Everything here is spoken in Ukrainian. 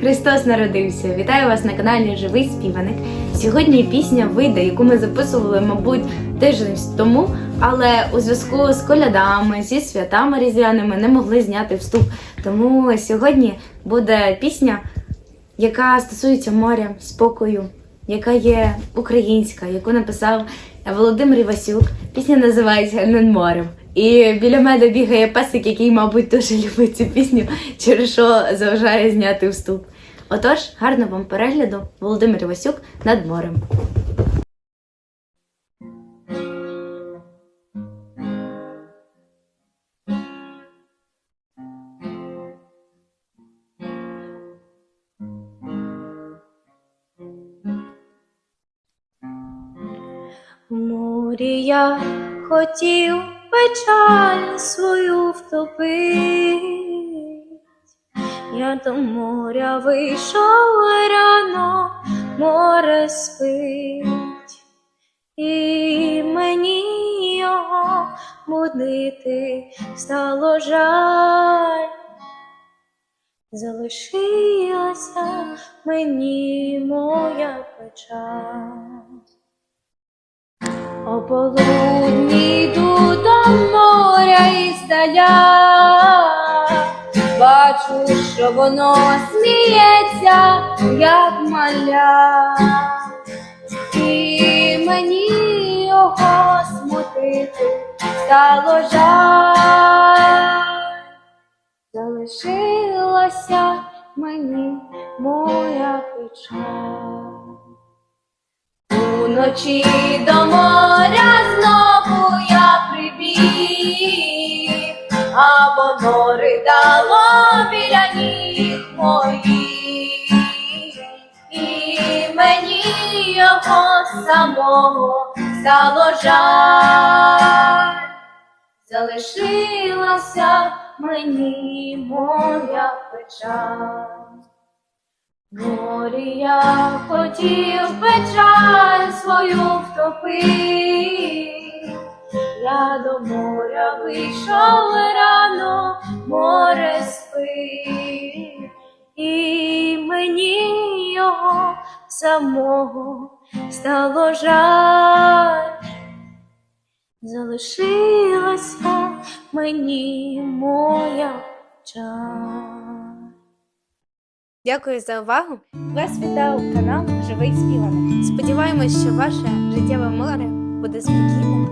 Христос народився! Вітаю вас на каналі Живий Співаник. Сьогодні пісня вийде, яку ми записували, мабуть, тиждень тому, але у зв'язку з колядами, зі святами різдвяними не могли зняти вступ. Тому сьогодні буде пісня, яка стосується моря, спокою, яка є українська, яку написав Володимир Івасюк. Пісня називається Над морем. І біля мене бігає песик, який, мабуть, дуже любить цю пісню, через що заважає зняти вступ. Отож, гарного вам перегляду, Володимир Івасюк над морем. Морі я хотів печаль свою втопить. Я до моря вийшов рано, море спить, і мені його будити стало жаль. Залишилася мені моя печаль. О полудні здаля, бачу, що воно сміється, як маля, і мені його смутити стало жаль, залишилася мені моя печаль. Уночі до а воно ридало біля ніг моїх, і мені його самого стало жаль, залишилася мені моя печаль. Морі я хотів печаль свою втопити, до моря вийшов рано, море спить, і мені його самого стало жаль, залишилася мені моя печаль. Дякую за увагу. Вас вітав канал Живий Співаник. Сподіваємось, що ваше життєве море буде спокійним,